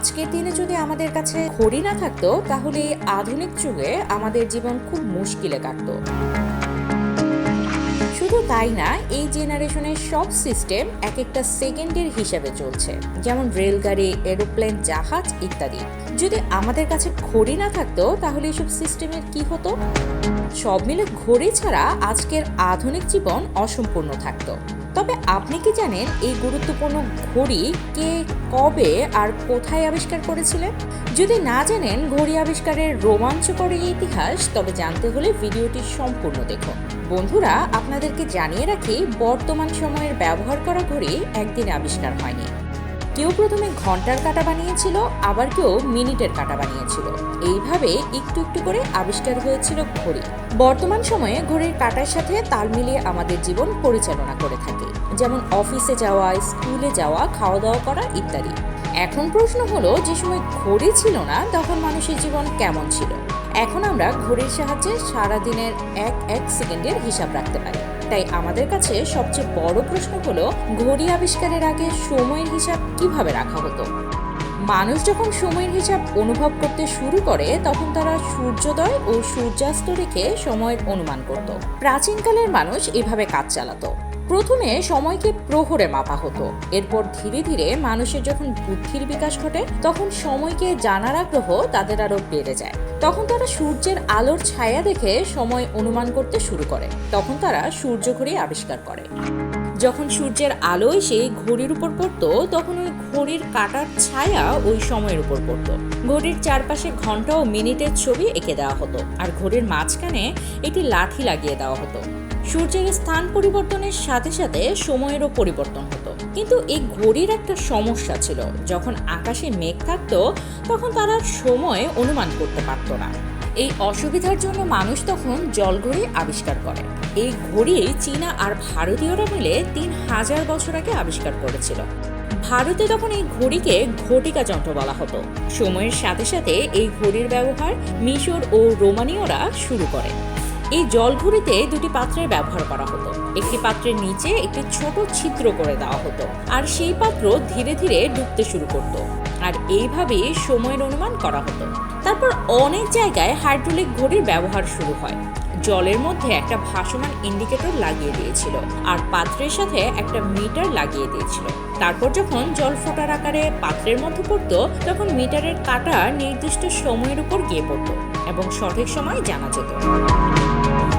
আজকের দিনে যদি আমাদের কাছে ঘড়ি না থাকতো, তাহলে আধুনিক যুগে আমাদের জীবন খুব মুশকিলে কাটতো। শুধু তাই না, এই জেনারেশনের সব সিস্টেম এক একটা সেকেন্ডের হিসাবে চলছে। যেমন রেলগাড়ি, এরোপ্লেন, জাহাজ ইত্যাদি। যদি আমাদের কাছে ঘড়ি না থাকতো, তাহলে এসব সিস্টেমের কি হতো? সব মিলে ঘড়ি ছাড়া আজকের আধুনিক জীবন অসম্পূর্ণ থাকতো। তবে আপনি কি জানেন এই গুরুত্বপূর্ণ ঘড়ি কে কবে আর কোথায় আবিষ্কার করেছিলেন যদি না জানেন, ঘড়ি আবিষ্কারের রোমাঞ্চকর এই ইতিহাস, তবে জানতে হলে ভিডিওটি সম্পূর্ণ দেখুন। বন্ধুরা, আপনাদেরকে জানিয়ে রাখি, বর্তমান সময়ের ব্যবহার করা ঘড়ি একদিন আবিষ্কার হয়নি। কেউ প্রথমে ঘণ্টার কাঁটা বানিয়েছিল, আবার কেউ মিনিটের কাঁটা বানিয়েছিল। এইভাবে একটু একটু করে আবিষ্কার হয়েছিল ঘড়ি। বর্তমান সময়ে ঘড়ির কাঁটার সাথে তাল মিলিয়ে আমাদের জীবন পরিচালনা করে থাকে। যেমন অফিসে যাওয়া, স্কুলে যাওয়া খাওয়া দাওয়া করা ইত্যাদি। এখন প্রশ্ন হলো, যে সময় ঘড়ি ছিল না, তখন মানুষের জীবন কেমন ছিল? এখন আমরা ঘড়ির সাহায্যে সারাদিনের এক এক সেকেন্ডের হিসাব রাখতে পারি। তাই আমাদের কাছে সবচেয়ে বড় প্রশ্ন হলো, ঘড়ি আবিষ্কারের আগে সময়ের হিসাব কীভাবে রাখা হতো? মানুষ যখন সময়ের হিসাব অনুভব করতে শুরু করে, তখন তারা সূর্যোদয় ও সূর্যাস্ত রেখে সময়ের অনুমান করত। প্রাচীনকালের মানুষ এভাবে কাজ চালাতো। প্রথমে সময়কে প্রহরে মাপা হতো। এরপর ধীরে ধীরে মানুষের যখন বুদ্ধির বিকাশ ঘটে, তখন সময়কে জানার আগ্রহ তাদের আরও বেড়ে যায়। তখন তারা সূর্যের আলোর ছায়া দেখে সময় অনুমান করতে শুরু করে। তখন তারা সূর্য ঘড়ি আবিষ্কার করে। যখন সূর্যের আলো এসে ঘড়ির উপর পড়তো, তখন ওই ঘড়ির কাটার ছায়া ওই সময়ের উপর পড়তো। ঘড়ির চারপাশে ঘণ্টা ও মিনিটের ছবি এঁকে দেওয়া হতো আর ঘড়ির মাঝখানে একটি লাঠি লাগিয়ে দেওয়া হতো। সূর্যের স্থান পরিবর্তনের সাথে সাথে সময়েরও পরিবর্তন হতো। কিন্তু এই ঘড়ির একটা সমস্যা ছিল। যখন আকাশে মেঘ থাকতো, তখন তারা সময় অনুমান করতে পারতো না। এই অসুবিধার জন্য মানুষ তখন জলঘড়ি আবিষ্কার করে। এই ঘড়ি চীনা আর ভারতীয়রা মিলে তিন হাজার বছর আগে আবিষ্কার করেছিল। ভারতে তখন এই ঘড়িকে ঘটিকা যন্ত্র বলা হতো। সময়ের সাথে সাথে এই ঘড়ির ব্যবহার মিশর ও রোমানীয়রা শুরু করে। এই জলঘড়িতে দুটি পাত্রের ব্যবহার করা হতো। একটি পাত্রের নিচে একটি ছোট ছিদ্র করে দেওয়া হতো আর সেই পাত্র ধীরে ধীরে ডুবতে শুরু করত। আর এইভাবে সময়ের অনুমান করা হতো। তারপর অনেক জায়গায় হাইড্রোলিক ঘড়ির ব্যবহার শুরু হয়। জলের মধ্যে একটা ভাসমান ইন্ডিকেটর লাগিয়ে দিয়েছিল আর পাত্রের সাথে একটা মিটার লাগিয়ে দিয়েছিল। তারপর যখন জল ফোটার আকারে পাত্রের মধ্যে পড়তো, তখন মিটারের কাটা নির্দিষ্ট সময়ের উপর গিয়ে পড়তো এবং সঠিক সময় জানা যেত।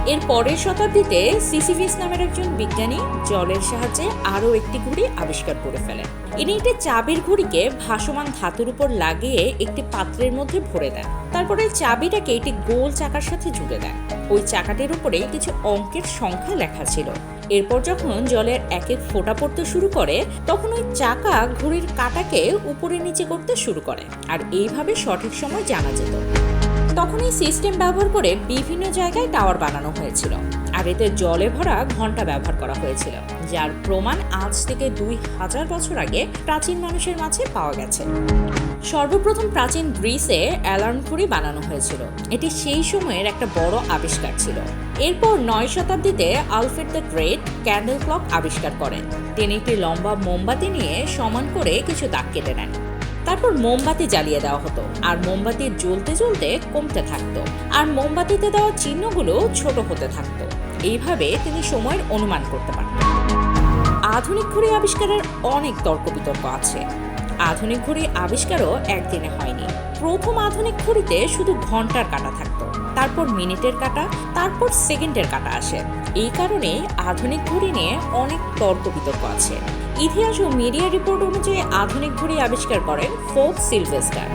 এর পরের শতাব্দীতে সিসিফিস নামের একজন বিজ্ঞানী জলের সাহায্যে আরও একটি ঘড়ি আবিষ্কার করে ফেলেন। ইনি একটি চাবির ঘড়িকে ভাসমান ধাতুর উপর লাগিয়ে একটি পাত্রের মধ্যে ভরে দেন। তারপরে চাবিটাকে একটি গোল চাকার সাথে জুড়ে দেন। ওই চাকাটির উপরে কিছু অঙ্কের সংখ্যা লেখা ছিল। এরপর যখন জলের এক এক ফোঁটা পড়তে শুরু করে, তখন ওই চাকা ঘড়ির কাটাকে উপরে নিচে করতে শুরু করে। আর এইভাবে সঠিক সময় জানা যেত। তখন এই সিস্টেম ব্যবহার করে বিভিন্ন জায়গায় টাওয়ার বানানো হয়েছিল। আর এতে জলে ভরা ঘণ্টা ব্যবহার করা হয়েছিল, যার প্রমাণ আজ থেকে দুই হাজার বছর আগে প্রাচীন মানুষের মাঝে পাওয়া গেছে। সর্বপ্রথম প্রাচীন গ্রিসে অ্যালার্ম ঘড়ি বানানো হয়েছিল। এটি সেই সময়ের একটা বড় আবিষ্কার ছিল। এরপর নয় শতাব্দীতে Alfred the Great candle clock আবিষ্কার করেন। তিনি একটি লম্বা মোমবাতি নিয়ে সমান করে কিছু দাগ কেটে নেন। তারপর মোমবাতি জ্বালিয়ে দেওয়া হতো। আর মোমবাতি জ্বলতে জ্বলতে কমতে থাকতো। আর মোমবাতিতে দেওয়া চিহ্নগুলো ছোট হতে থাকতো। এইভাবে তিনি সময়ের অনুমান করতে পারতেন। আধুনিক ঘড়ি আবিষ্কারের অনেক তর্ক বিতর্ক আছে। আধুনিক ঘড়ি আবিষ্কারও একদিনে হয়নি। প্রথম আধুনিক ঘড়িতে শুধু ঘণ্টার কাটা থাকতো। তারপর মিনিটের কাটা, তারপর সেকেন্ডের কাটা আসে। এই কারণে আধুনিক ঘড়ি নিয়ে অনেক তর্ক বিতর্ক আছে। ইতিহাস ও মিডিয়া রিপোর্ট অনুযায়ী আধুনিক ঘড়ি আবিষ্কার করেন ফোক সিলভেস্টার।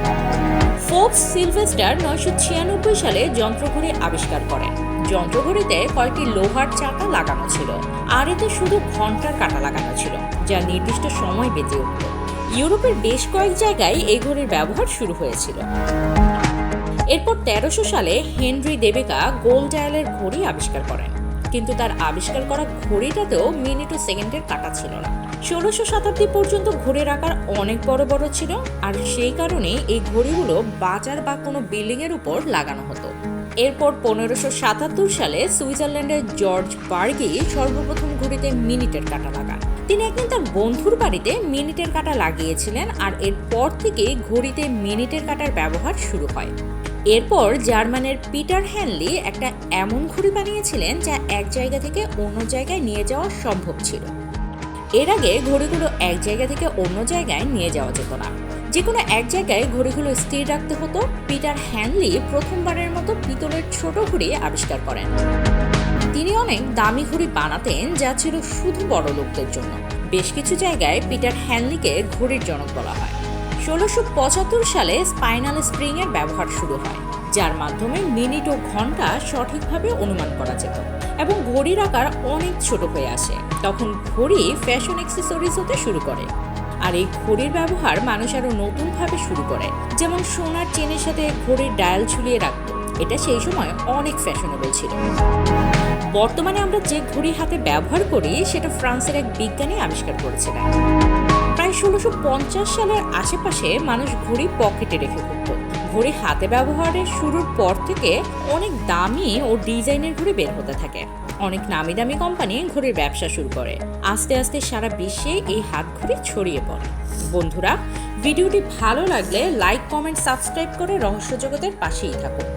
ফোক্স সিলভেস্টার নয়শো ছিয়ানব্বই সালে যন্ত্র যন্ত্রঘড়ি আবিষ্কার করেন। যন্ত্রঘড়িতে কয়েকটি লোহার চাকা লাগানো ছিল। আর এতে শুধু ঘণ্টার কাটা লাগানো ছিল, যা নির্দিষ্ট সময় বেজে উঠত। ইউরোপের বেশ কয়েক জায়গায় এই ঘড়ির ব্যবহার শুরু হয়েছিল। এরপর তেরোশো সালে হেনরি দেবেকা গোল ডায়ালের ঘড়ি আবিষ্কার করেন। কিন্তু তার আবিষ্কার করা ঘড়িটাতেও মিনিট ও সেকেন্ডের কাটা ছিল না। ষোলোশো শতাব্দী পর্যন্ত ঘড়ির আকার অনেক বড় বড় ছিল আর সেই কারণে এই ঘড়িগুলো বাজার বা কোনো বিল্ডিং এর উপর লাগানো হতো। এরপর পনেরোশো সাতাত্তর সালে সুইজারল্যান্ডের জর্জ বার্গি সর্বপ্রথম ঘড়িতে মিনিটের কাটা লাগান। তিনি একদিন তার বন্ধুর বাড়িতে মিনিটের কাঁটা লাগিয়েছিলেন আর এরপর থেকে ঘড়িতে মিনিটের কাঁটার ব্যবহার শুরু হয়। এরপর জার্মানের পিটার হ্যানলি একটা এমন ঘুড়ি বানিয়েছিলেন যা এক জায়গা থেকে অন্য জায়গায় নিয়ে যাওয়া সম্ভব ছিল। এর আগে ঘড়িগুলো এক জায়গা থেকে অন্য জায়গায় নিয়ে যাওয়া যেত না। যে কোনো এক জায়গায় ঘড়িগুলো স্থির রাখতে হতো। পিটার হ্যানলি প্রথমবারের মতো পিতলের ছোট ঘড়ি আবিষ্কার করেন। তিনি অনেক দামি ঘড়ি বানাতেন যা ছিল শুধু বড় লোকদের জন্য। বেশ কিছু জায়গায় পিটার হ্যানলিকে ঘড়ির জনক বলা হয়। ষোলোশো পঁচাত্তর সালে স্পাইনাল স্প্রিং এর ব্যবহার শুরু হয়, যার মাধ্যমে মিনিট ও ঘণ্টা সঠিকভাবে অনুমান করা যেত এবং ঘড়ির আকার অনেক ছোট হয়ে আসে। তখন ঘড়ি ফ্যাশন অ্যাক্সেসরিজ হতে শুরু করে। আর এই ঘড়ির ব্যবহার মানুষ আরও নতুনভাবে শুরু করে, যেমন সোনার চেনের সাথে ঘড়ির ডায়াল ঝুলিয়ে রাখতো। এটা সেই সময় অনেক ফ্যাশনেবল ছিল। বর্তমানে আমরা যে ঘড়ি হাতে ব্যবহার করি, সেটা ফ্রান্সের এক বিজ্ঞানী আবিষ্কার করেছিলেন। প্রায় ষোলোশো পঞ্চাশ সালের আশেপাশে মানুষ ঘড়ি পকেটে রেখে ঘুরত। ঘড়ি হাতে ব্যবহারের শুরুর পর থেকে অনেক দামি ও ডিজাইনের ঘড়ি বের হতে থাকে। অনেক নামি দামি কোম্পানি ঘড়ির ব্যবসা শুরু করে। আস্তে আস্তে সারা বিশ্বে এই হাত ঘড়ি ছড়িয়ে পড়ে। বন্ধুরা, ভিডিওটি ভালো লাগলে লাইক কমেন্ট সাবস্ক্রাইব করে রহস্য জগতের পাশেই থাকুন।